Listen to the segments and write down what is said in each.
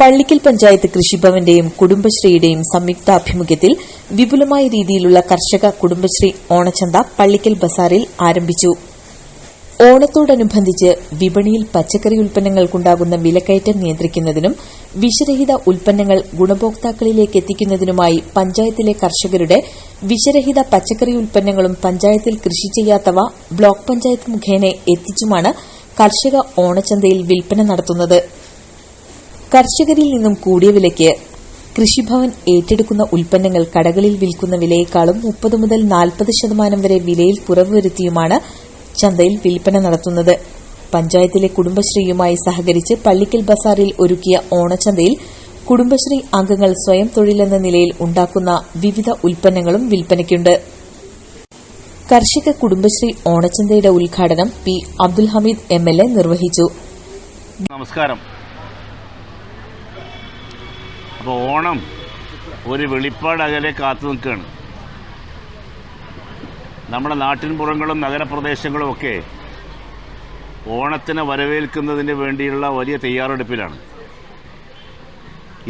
പള്ളിക്കൽ പഞ്ചായത്ത് കൃഷിഭവന്റെയും കുടുംബശ്രീയുടെയും സംയുക്താഭിമുഖ്യത്തിൽ വിപുലമായ രീതിയിലുള്ള കർഷക കുടുംബശ്രീ ഓണച്ചന്ത പള്ളിക്കൽ ബസാറിൽ ആരംഭിച്ചു. ഓണത്തോടനുബന്ധിച്ച് വിപണിയിൽ പച്ചക്കറി ഉൽപ്പന്നങ്ങൾക്കുണ്ടാകുന്ന വിലക്കയറ്റം നിയന്ത്രിക്കുന്നതിനും വിഷരഹിത ഉൽപ്പന്നങ്ങൾ ഗുണഭോക്താക്കളിലേക്ക് എത്തിക്കുന്നതിനുമായി പഞ്ചായത്തിലെ കർഷകരുടെ വിഷരഹിത പച്ചക്കറി ഉൽപ്പന്നങ്ങളും പഞ്ചായത്തിൽ കൃഷി ചെയ്യാത്തവ ബ്ലോക്ക് പഞ്ചായത്ത് മുഖേന എത്തിച്ചുമാണ് കർഷക ഓണച്ചന്തയിൽ വിൽപ്പന നടത്തുന്നത്. കർഷകരിൽ നിന്നും കൂടിയ വിലയ്ക്ക് കൃഷിഭവൻ ഏറ്റെടുക്കുന്ന ഉൽപ്പന്നങ്ങൾ കടകളിൽ വിൽക്കുന്ന വിലയേക്കാളും മുപ്പത് മുതൽ നാൽപ്പത് ശതമാനം വരെ വിലയിൽ കുറവ് വരുത്തിയുമാണ് ചന്തയിൽ വിൽപ്പന നടത്തുന്നത്. പഞ്ചായത്തിലെ കുടുംബശ്രീയുമായി സഹകരിച്ച് പള്ളിക്കൽ ബസാറിൽ ഒരുക്കിയ ഓണച്ചന്തയിൽ കുടുംബശ്രീ അംഗങ്ങൾ സ്വയം തൊഴിലെന്ന നിലയിൽ ഉണ്ടാക്കുന്ന വിവിധ ഉൽപ്പന്നങ്ങളും വിൽപ്പനയ്ക്കുണ്ട്. കർഷക കുടുംബശ്രീ ഓണച്ചന്തയുടെ ഉദ്ഘാടനം പി അബ്ദുൽ ഹമീദ് എം നിർവഹിച്ചു. നമസ്കാരം. അപ്പോൾ ഓണം ഒരു വെളിപ്പാട് അകലെ കാത്തു നിൽക്കുകയാണ്. നമ്മുടെ നാട്ടിൻപുറങ്ങളും നഗരപ്രദേശങ്ങളും ഒക്കെ ഓണത്തിനെ വരവേൽക്കുന്നതിന് വേണ്ടിയുള്ള വലിയ തയ്യാറെടുപ്പിലാണ്.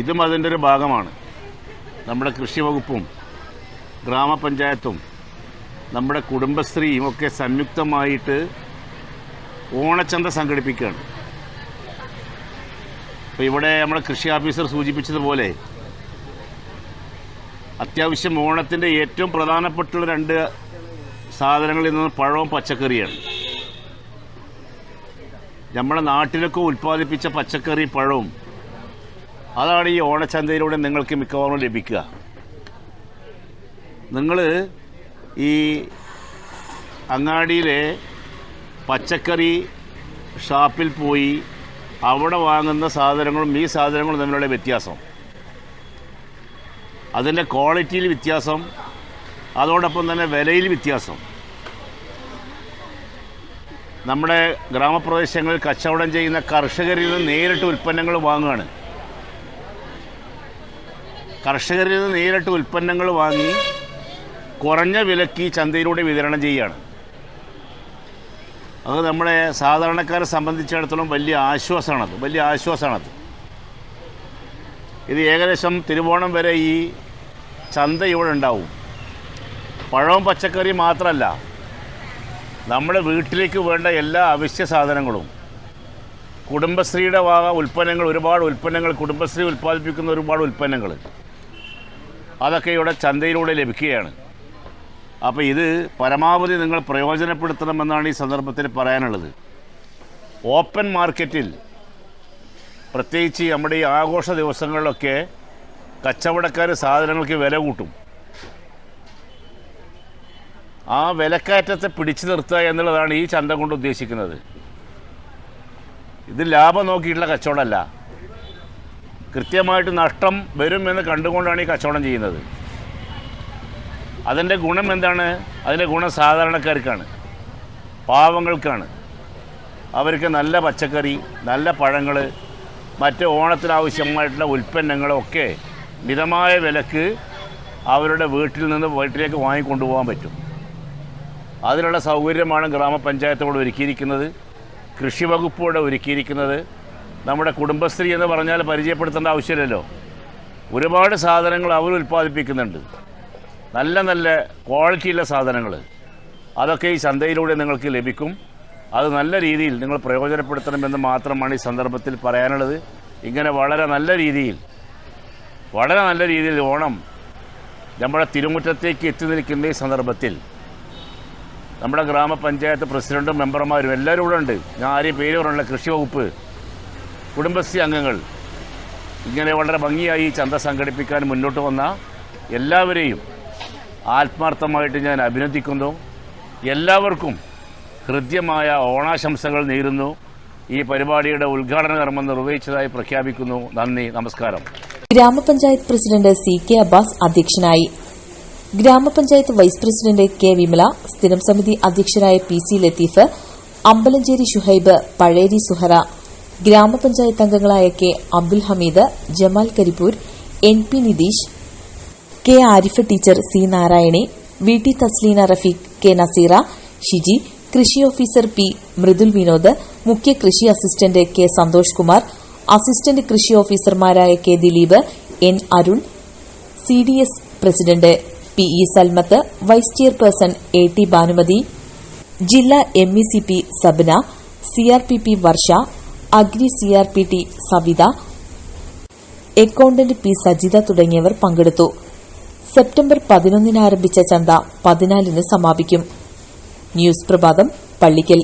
ഇതും അതിന്റെ ഒരു ഭാഗമാണ്. നമ്മുടെ കൃഷി വകുപ്പും ഗ്രാമപഞ്ചായത്തും നമ്മുടെ കുടുംബശ്രീയും ഒക്കെ സംയുക്തമായിട്ട് ഓണച്ചന്ത സംഘടിപ്പിക്കുകയാണ്. അപ്പോൾ ഇവിടെ നമ്മുടെ കൃഷി ഓഫീസർ സൂചിപ്പിച്ചതുപോലെ അത്യാവശ്യം ഓണത്തിന്റെ ഏറ്റവും പ്രധാനപ്പെട്ടുള്ള രണ്ട് സാധനങ്ങളിൽ നിന്ന് പഴവും പച്ചക്കറിയാണ്. നമ്മുടെ നാട്ടിലൊക്കെ ഉൽപ്പാദിപ്പിച്ച പച്ചക്കറി പഴവും അതാണ് ഈ ഓണച്ചന്തയിലൂടെ നിങ്ങൾക്ക് മിക്കവാറും ലഭിക്കുക. നിങ്ങൾ ഈ അങ്ങാടിയിലെ പച്ചക്കറി ഷാപ്പിൽ പോയി അവിടെ വാങ്ങുന്ന സാധനങ്ങളും ഈ സാധനങ്ങളും തമ്മിലുള്ള വ്യത്യാസം. അതിന്റെ ക്വാളിറ്റിയിൽ വ്യത്യാസം അതോടൊപ്പം തന്നെ വിലയിൽ വ്യത്യാസം. നമ്മുടെ ഗ്രാമപ്രദേശങ്ങളിൽ കച്ചവടം ചെയ്യുന്ന കർഷകരിൽ നിന്ന് നേരിട്ട് ഉൽപ്പന്നങ്ങൾ വാങ്ങുകയാണ്. കർഷകരിൽ നിന്ന് നേരിട്ട് ഉൽപ്പന്നങ്ങൾ വാങ്ങി കുറഞ്ഞ വിലക്ക് ചന്തയിലൂടെ വിതരണം ചെയ്യുകയാണ്. അത് നമ്മുടെ സാധാരണക്കാരെ സംബന്ധിച്ചിടത്തോളം വലിയ ആശ്വാസമാണത് വലിയ ആശ്വാസമാണത്. ഇത് ഏകദേശം തിരുവോണം വരെ ഈ ചന്ത ഇവിടെ ഉണ്ടാവും. പഴവും പച്ചക്കറി മാത്രമല്ല നമ്മുടെ വീട്ടിലേക്ക് വേണ്ട എല്ലാ അവശ്യ സാധനങ്ങളും കുടുംബശ്രീയുടെ വക ഉൽപ്പന്നങ്ങൾ ഒരുപാട് ഉൽപ്പന്നങ്ങൾ കുടുംബശ്രീ ഉൽപ്പാദിപ്പിക്കുന്ന ഒരുപാട് ഉൽപ്പന്നങ്ങൾ അതൊക്കെ ഇവിടെ ചന്തയിലൂടെ ലഭിക്കുകയാണ്. അപ്പോൾ ഇത് പരമാവധി നിങ്ങൾ പ്രയോജനപ്പെടുത്തണമെന്നാണ് ഈ സന്ദർഭത്തിൽ പറയാനുള്ളത്. ഓപ്പൺ മാർക്കറ്റിൽ പ്രത്യേകിച്ച് നമ്മുടെ ഈ ആഘോഷ ദിവസങ്ങളിലൊക്കെ കച്ചവടക്കാർ സാധനങ്ങൾക്ക് വില കൂട്ടും. ആ വിലക്കയറ്റത്തെ പിടിച്ചു നിർത്തുക എന്നുള്ളതാണ് ഈ ചന്ത കൊണ്ട് ഉദ്ദേശിക്കുന്നത്. ഇത് ലാഭം നോക്കിയിട്ടുള്ള കച്ചവടമല്ല. കൃത്യമായിട്ട് നഷ്ടം വരുമെന്ന് കണ്ടുകൊണ്ടാണ് ഈ കച്ചവടം ചെയ്യുന്നത്. അതിന്റെ ഗുണം എന്താണ്? അതിന്റെ ഗുണം സാധാരണക്കാർക്കാണ്. പാവങ്ങൾക്കാണ്. അവർക്ക് നല്ല പച്ചക്കറി നല്ല പഴങ്ങൾ മറ്റ് ഓണത്തിനാവശ്യമായിട്ടുള്ള ഉൽപ്പന്നങ്ങളൊക്കെ മിതമായ വിലക്ക് അവരുടെ വീട്ടിൽ നിന്ന് വീട്ടിലേക്ക് വാങ്ങിക്കൊണ്ടുപോകാൻ പറ്റും. അതിനുള്ള സൗകര്യമാണ് ഗ്രാമപഞ്ചായത്തോട് ഒരുക്കിയിരിക്കുന്നത്. കൃഷി വകുപ്പോടെ ഒരുക്കിയിരിക്കുന്നത്. നമ്മുടെ കുടുംബശ്രീ എന്ന് പറഞ്ഞാൽ പരിചയപ്പെടുത്തേണ്ട ആവശ്യമില്ലല്ലോ. ഒരുപാട് സാധനങ്ങൾ അവർ ഉൽപ്പാദിപ്പിക്കുന്നുണ്ട്. നല്ല നല്ല ക്വാളിറ്റിയുള്ള സാധനങ്ങൾ. അതൊക്കെ ഈ ചന്തയിലൂടെ നിങ്ങൾക്ക് ലഭിക്കും. അത് നല്ല രീതിയിൽ നിങ്ങൾ പ്രയോജനപ്പെടുത്തണമെന്ന് മാത്രമാണ് ഈ സന്ദർഭത്തിൽ പറയാനുള്ളത്. ഇങ്ങനെ വളരെ നല്ല രീതിയിൽ വളരെ നല്ല രീതിയിൽ ഓണം നമ്മുടെ തിരുമുറ്റത്തേക്ക് എത്തി നിൽക്കുന്ന ഈ സന്ദർഭത്തിൽ നമ്മുടെ ഗ്രാമപഞ്ചായത്ത് പ്രസിഡന്റും മെമ്പർമാരും എല്ലാവരും ഇവിടെ ഉണ്ട്. ഞാൻ ആരെയും പേര് പറഞ്ഞില്ല കൃഷി വകുപ്പ് കുടുംബശ്രീ അംഗങ്ങൾ. ഇങ്ങനെ വളരെ ഭംഗിയായി ചന്ത സംഘടിപ്പിക്കാൻ മുന്നോട്ട് വന്ന എല്ലാവരെയും ആത്മാർത്ഥമായിട്ട് ഞാൻ അഭിനന്ദിക്കുന്നു. എല്ലാവർക്കും ഹൃദ്യമായ ഓണാശംസകൾ നേരുന്നു. ഈ പരിപാടിയുടെ ഉദ്ഘാടന കർമ്മം നിർവഹിച്ചതായി പ്രഖ്യാപിക്കുന്നു. നന്ദി നമസ്കാരം. ഗ്രാമപഞ്ചായത്ത് പ്രസിഡന്റ് സി കെ അബ്ബാസ് അധ്യക്ഷനായി. ഗ്രാമപഞ്ചായത്ത് വൈസ് പ്രസിഡന്റ് കെ വിമല സ്ഥിരം സമിതി അധ്യക്ഷരായ പി സി ലത്തീഫ് അമ്പലഞ്ചേരി ഷുഹൈബ് പഴേരി സുഹറ ഗ്രാമപഞ്ചായത്ത് അംഗങ്ങളായ K Abdul Hameed Jamal Karipur N P Nitheesh K Arif teacher C നാരായണെ V T Thasleena Rafeeq K Naseera Shiji കൃഷി ഓഫീസർ പി മൃദുൽ വിനോദ് മുഖ്യ കൃഷി assistant K Santhosh Kumar assistant കൃഷി ഓഫീസർമാരായ K Dileep N Arun C D S president P E Salmath vice chairperson A T Bhanumathi ജില്ലാ M E C P Sabana C R P P Varsha R P T Savitha accountant P Sajitha തുടങ്ങിയവർ പങ്കെടുത്തു. September പതിനൊന്നിന് ആരംഭിച്ച ചന്ത പതിനാലിന് സമാപിക്കും. News പ്രഭാതം പള്ളിക്കൽ.